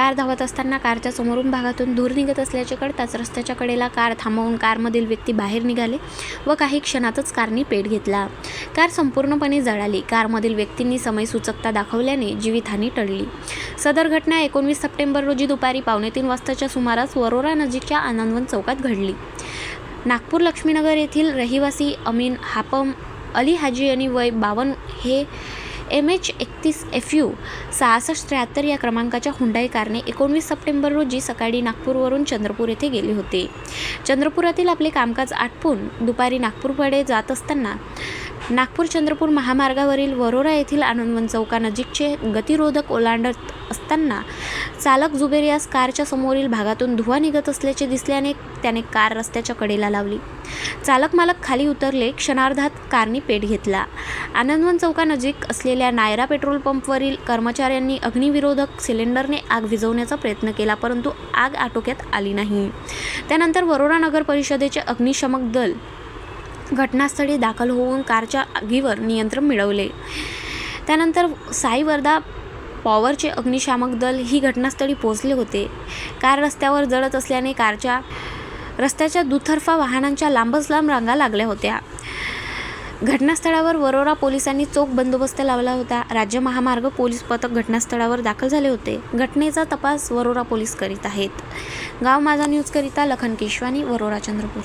Car धावत असताना कारच्या समोरून भागातून धूर निघत असल्याचे कळताच रस्त्याच्या कडेला कार थांबवून कारमधील व्यक्ती बाहेर निघाले व काही क्षणातच कारने पेट घेतला. कार संपूर्णपणे जळाली. कारमधील व्यक्तींनी समयसूचकता दाखवल्याने जीवितहानी टळली. सदर घटना एकोणवीस सप्टेंबर रोजी दुपारी पावणे तीन वाजताच्या सुमारास वरोरा नजीकच्या आनंदवन चौकात घडली. नागपूर लक्ष्मीनगर येथील रहिवासी अमीन हापम अली हाजी यांनी वय बावन्न हे एम एच एकतीस एफ यू सहासष्ट त्र्याहत्तर या क्रमांकाच्या हुंडाई कारने एकोणवीस सप्टेंबर रोजी सकाळी नागपूरवरून चंद्रपूर येथे गेले होते. चंद्रपुरातील आपले कामकाज आटपून दुपारी नागपूरकडे जात असताना नागपूर चंद्रपूर महामार्गावरील वरोरा येथील आनंदवन चौकानजीकचे गतिरोधक ओलांडत असताना चालक जुबेर यास कारच्या समोरील भागातून धुवा निघत असल्याचे दिसल्याने त्याने कार रस्त्याच्या कडेला लावली. चालक मालक खाली उतरले क्षणार्धात कारने पेट घेतला. आनंदवन चौकानजीक असलेल्या नायरा पेट्रोल पंपवरील कर्मचाऱ्यांनी अग्निविरोधक सिलेंडरने आग विझवण्याचा प्रयत्न केला परंतु आग आटोक्यात आली नाही. त्यानंतर वरोरा नगर परिषदेचे अग्निशमक दल घटनास्थळी दाखल होऊन कारच्या आगीवर नियंत्रण मिळवले. त्यानंतर साई पॉवरचे अग्निशामक दल ही घटनास्थळी पोहोचले होते. कार रस्त्यावर जळत असल्याने कारच्या रस्त्याच्या दुतर्फा वाहनांच्या लांबच लांब रांगा लागल्या होत्या. घटनास्थळावर वरोरा पोलिसांनी चोख बंदोबस्त लावला होता. राज्य महामार्ग पोलीस पथक घटनास्थळावर दाखल झाले होते. घटनेचा तपास वरोरा पोलीस करीत आहेत. गाव माझा न्यूजकरिता लखन केशवानी वरोरा चंद्रपूर.